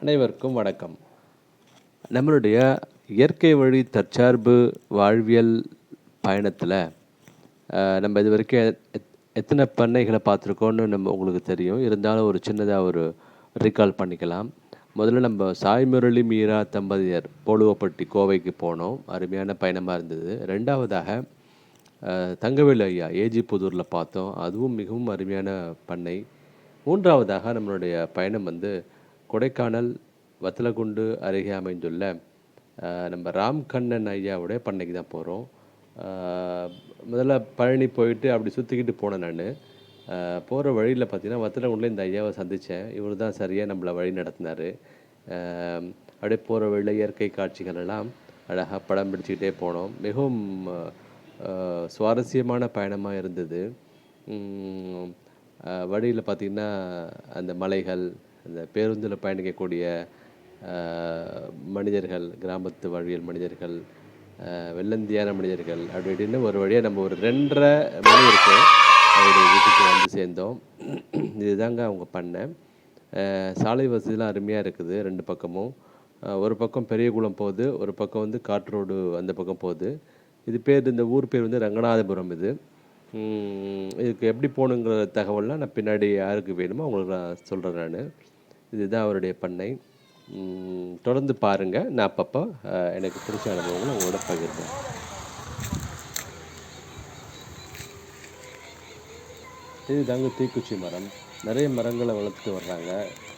அனைவருக்கும் வணக்கம். நம்மளுடைய இயற்கை வழி தற்சார்பு வாழ்வியல் பயணத்தில் நம்ம இது வரைக்கும் எத்- எத்- எத்தனை பண்ணைகளை பார்த்துருக்கோன்னு நம்ம உங்களுக்கு தெரியும். இருந்தாலும் ஒரு சின்னதாக ஒரு ரீகால் பண்ணிக்கலாம். முதல்ல நம்ம சாய் முரளி மீரா தம்பதியர் போலுவப்பட்டி கோவைக்கு போனோம். அருமையான பயணமாக இருந்தது. ரெண்டாவதாக தங்கவேலு ஐயா ஏஜி புதூரில் பார்த்தோம். அதுவும் மிகவும் அருமையான பண்ணை. மூன்றாவதாக நம்மளுடைய பயணம் வந்து கொடைக்கானல் வத்தலகுண்டு அருகே அமைந்துள்ள நம்ம ராம்கண்ணன் ஐயாவுடைய பண்ணைக்கு தான் போகிறோம் முதல்ல பழனி போயிட்டு அப்படி சுற்றிக்கிட்டு போனேன் நான். போகிற வழியில் பார்த்தீங்கன்னா வத்தலகுண்டில் இந்த ஐயாவை சந்தித்தேன் இவர் தான் சரியாக நம்மளை வழி நடத்தினார். அப்படியே போகிற வழியில் இயற்கை காட்சிகள் எல்லாம் அழகாக படம் பிடிச்சிக்கிட்டே போனோம். மிகவும் சுவாரஸ்யமான பயணமாக இருந்தது. வழியில் பார்த்திங்கன்னா அந்த மலைகள் அந்த பேருந்தில் பயணிக்கக்கூடிய மனிதர்கள் கிராமத்து வழியில் மனிதர்கள் வெள்ளந்தியான மனிதர்கள் அப்படி இப்படின்னு ஒரு வழியாக நம்ம ஒரு ரெண்டரை மணி இருக்கும் அவருடைய வீட்டுக்கு வந்து சேர்ந்தோம். இதுதாங்க அவங்க பண்ணேன் சாலை வசதிலாம் அருமையாக இருக்குது ரெண்டு பக்கமும். ஒரு பக்கம் பெரியகுளம் போகுது ஒரு பக்கம் வந்து காற்றோடு அந்த பக்கம் போகுது. இது பேர் இந்த ஊர் பேர் வந்து ரங்கநாதபுரம் இது. இதுக்கு எப்படி போகணுங்கிற தகவல்லாம் நான் பின்னாடி யாருக்கு வேணுமோ அவங்களுக்கு நான் சொல்கிறேன் நான். இதுதான் அவருடைய பண்ணை. தொடர்ந்து பாருங்கள் நான் அப்பப்போ எனக்கு பிடிச்ச அனுபவங்களை உங்களோட பகிர்ந்தேன் இது தாங்க தீக்குச்சி மரம். நிறைய மரங்களை வளர்த்து வர்றாங்க.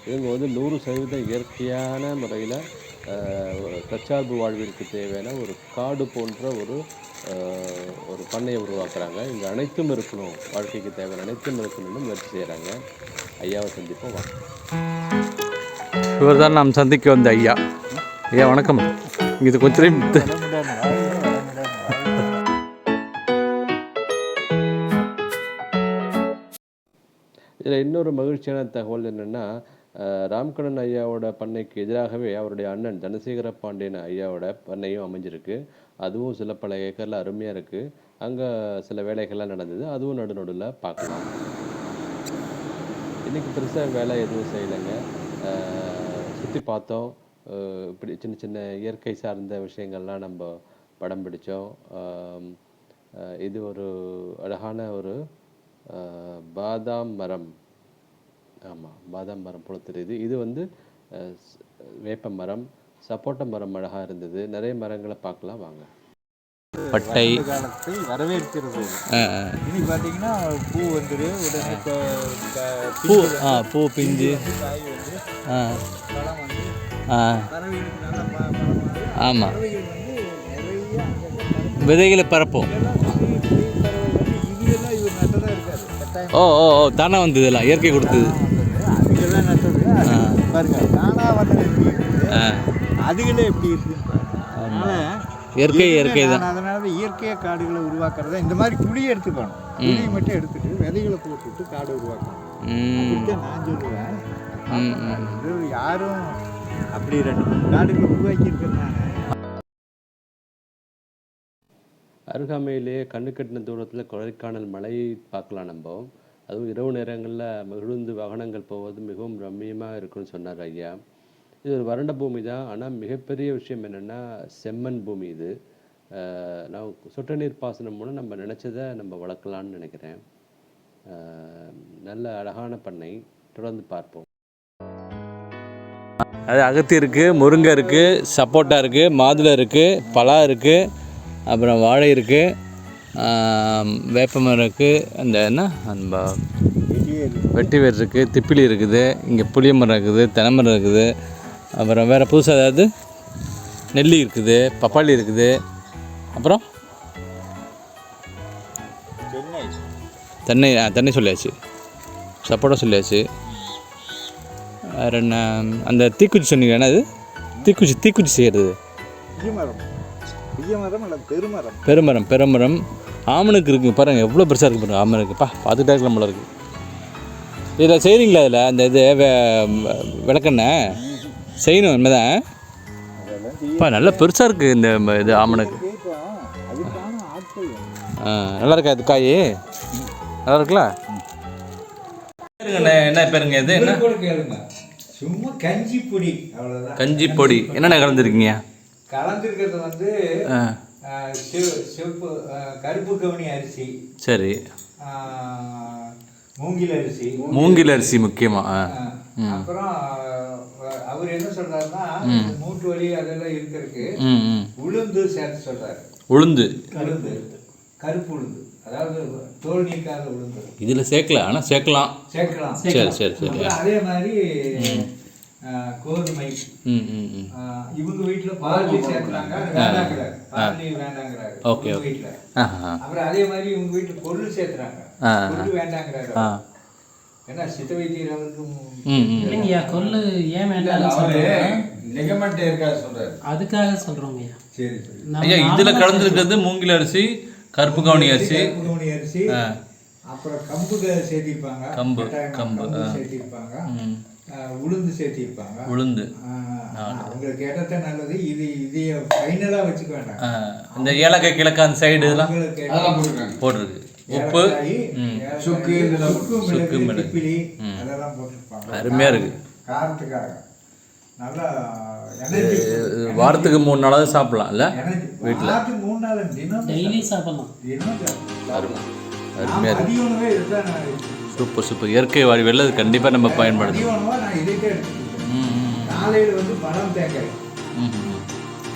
இவங்க வந்து நூறு சதவீதம் இயற்கையான முறையில் தற்சார்பு வாழ்விற்கு தேவையான ஒரு காடு போன்ற ஒரு ஒரு பண்ணையை உருவாக்குறாங்க. இங்கே அனைத்தும் இருக்கணும். வாழ்க்கைக்கு தேவையான அனைத்தும் இருக்கணும்னு முயற்சி செய்கிறாங்க ஐயாவை சந்திப்போம். வாங்க இவர் தான் நாம் சந்திக்க வந்த ஐயா. ஐயா வணக்கம். இது கொஞ்சம் இதில் இன்னொரு மகிழ்ச்சியான தகவல் என்னென்னா ராம்கண்ணன் ஐயாவோட பண்ணைக்கு எதிராகவே அவருடைய அண்ணன் தனசேகர பாண்டியன் ஐயாவோட பண்ணையும் அமைஞ்சிருக்கு. அதுவும் சில பல ஏக்கரில் அருமையாக இருக்குது அங்கே சில வேலைகள்லாம் நடந்தது. அதுவும் நடுநடுவில் பார்க்கலாம். இன்றைக்கி பெருசாக வேலை எதுவும் செய்யலைங்க. சுற்றி பார்த்தோம். இப்படி சின்ன சின்ன இயற்கை சார்ந்த விஷயங்கள்லாம் நம்ம படம் பிடித்தோம் இது ஒரு அழகான ஒரு பாதாம் மரம். ஆமாம் பாதாம் மரம் போல தெரியுது. இது வந்து வேப்ப மரம். சப்போட்டா மரம் அழகாக இருந்தது. நிறைய மரங்களை பார்க்கலாம் வாங்க. பட்டை. காலத்தை வரவேற்கிறது. இனி பார்த்தீங்கன்னா பூ வந்துரு உடனே பூ ஆ பூ பிஞ்சு. காய் வந்து பழம் வந்து வந்து ஆமாம் வந்து விதைகளை பரப்போம். வந்து வந்து எல்லாம் ஓ ஓ ஓ தானே வந்தது இதெல்லாம் இயற்கை கொடுத்தது. பாருங்க தானா வந்தது எப்படி இருக்குது ஆ. அதுகளே எப்படி பாருங்க. அதனால இயற்கை இயற்கை தான். அதனால தான் இயற்கையா காடுகளை உருவாக்குறதா? இந்த மாதிரி குழியை எடுத்துக்கணும். குழியை மட்டும் எடுத்துட்டு விதைகளை போட்டுட்டு காடு உருவாக்கணும். நான் சொல்லுவேன். யாரும் அப்படி ரெண்டு மூணு காடுகளை உருவாக்கி இருக்கிறாங்க அருகாமையிலேயே கண்ணு கட்டின தூரத்தில் கொடைக்கானல் மலையை பார்க்கலாம் நம்ம அதுவும் இரவு நேரங்களில் மகிழ்ந்து வாகனங்கள் போவது மிகவும் ரம்மியமாக இருக்குன்னு சொன்னார் ஐயா. இது ஒரு வறண்ட பூமி தான். ஆனால் மிகப்பெரிய விஷயம் என்னென்னா செம்மண் பூமி இது. நான் சொட்டு நீர் பாசனம் மூலம் நம்ம நினச்சதை நம்ம வளர்க்கலான்னு நினைக்கிறேன். நல்ல அழகான பண்ணை. தொடர்ந்து பார்ப்போம். அது அகத்தி இருக்குது முருங்கை இருக்குது சப்போட்டா இருக்குது மாதுளை இருக்குது பலா இருக்குது அப்புறம் வாழை இருக்குது வேப்பமரம் இருக்குது அந்த என்ன? அந்த வெட்டி வேர் இருக்குது திப்பிலி இருக்குது இங்கே புளிய மரம் இருக்குது தென்னை மரம் இருக்குது. அப்புறம் வேறு புதுசாக ஏதாவது? நெல்லி இருக்குது பப்பாளி இருக்குது. அப்புறம்? தென்னை தென்னை சொல்லியாச்சு. சப்போட்டா சொல்லியாச்சு. வேறு என்ன அந்த தீக்குச்சி சொன்னீங்க என்னது தீக்குச்சி தீக்குச்சி செய்கிறது பெருமரம்? பெருமரம் பெருமரம். ஆமனுக்கு இருக்குது பாருங்கள் எவ்வளோ பெருசாக இருக்குது பாருங்க ஆமனுக்கு பா பார்த்துட்டே இருக்கலாம் போல இருக்குது இதில் செய்கிறீங்களா அதில் அந்த இது விளக்கெண்ணெய்? செய்யணும் உண்மைதான் அதெல்லாம் செய்ய பா நல்லா பெருசாக இருக்குது இந்த இது ஆமனுக்கு கேட்போம் அதுக்கான ஆட்கள் வேணும். ஆ நல்லா இருக்கா இது காய்? நல்லா இருக்குல்ல? என்ன பேருங்க இது? என்ன? சும்மா கஞ்சி பொடி அவ்வளோதான் கஞ்சி பொடி. என்னென்ன கலந்துருக்கீங்க? கலந்துருக்கிறது வந்து சிவப்பு கருப்பு கவனி அரிசி சரி. மூங்கில் அரிசி. மூங்கில் அரிசி முக்கியமாக அப்புறம் அவர் என்ன சொல்றாருன்னா மூட்டு வலி அதெல்லாம் இருக்கிறதுக்கு உளுந்து சேர்த்து சொல்றாரு. உளுந்து. உளுந்து கருப்பு உளுந்து. அதாவது தோல் நீக்காத உளுந்து. இதில் சேர்க்கல ஆனால் சேர்க்கலாம். சேர்க்கலாம். சரி சரி சரி அதே மாதிரி கோதுமை. இவங்க வீட்டுல பார்லி சேர்த்துறாங்க அது வேண்டாங்கிறாரு. பார்லி வேண்டாங்கிறாரு. ஓகே. வீட்டுல. அப்புறம் அதே மாதிரி இவங்க வீட்டுல பொருள் சேர்த்துறாங்க ஆ. பொருள் வேண்டாங்கிறாரு. ஏன்னா சித்த வைத்தியர் அவருக்கு ம். ம் இல்லைங்கய்யா கொள்ளு ஏன் லிகமெண்ட் இருக்கா சொல்றாரு? அதுக்காக சொல்றோங்கய்யா. சரி சரி. ஐயா இதில் கலந்துருக்கிறது மூங்கில் அரிசி கருப்பு கவுனி அரிசி. கருப்பு கவுனி அரிசி. அப்புறம் கம்பு சேர்த்திருப்பாங்க கம்பு, கம்பு. சேர்த்திருப்பாங்க உளுந்து சேர்த்திருப்பாங்க உளுந்து. அவங்களுக்கு கேட்டத நல்லது? இது இதைய ஃபைனலா வச்சுக்க வேண்டாம். இந்த ஏலக்காய் கிழக்கு அந்த சைடு இதெல்லாம் போட்டிருக்கு. உப்பு சுக்கு சுக்கு சுக்கு மிளகு. அதெல்லாம் போட்டிருப்பாங்க. அருமையா இருக்கு. காரத்துக்காக. நல்லா எனர்ஜி. இது வாரத்துக்கு மூணு நாளாவது சாப்பிடலாம் இல்லை? வாரத்துக்கு மூணு நாள் தினம் டெய்லி சாப்பிடலாம். தினம் சாப்பிடலாம். அருமை. நான் அருமையாக இருக்கு. மதிய உணவே இதுதான் நான் எடுத்துக்கிறேன். Super super. இயற்கை வாழ்வியல் அது கண்டிப்பாக நம்ம பயன்படுத்தணும் காலையில வந்து தேங்காய்.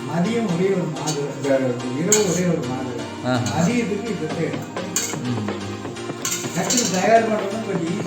மதியம் ஒரே ஒரு மாதுளை இரவு ஒரே ஒரு மாதுளை. மதியத்துக்கு இதை Hum. Hum.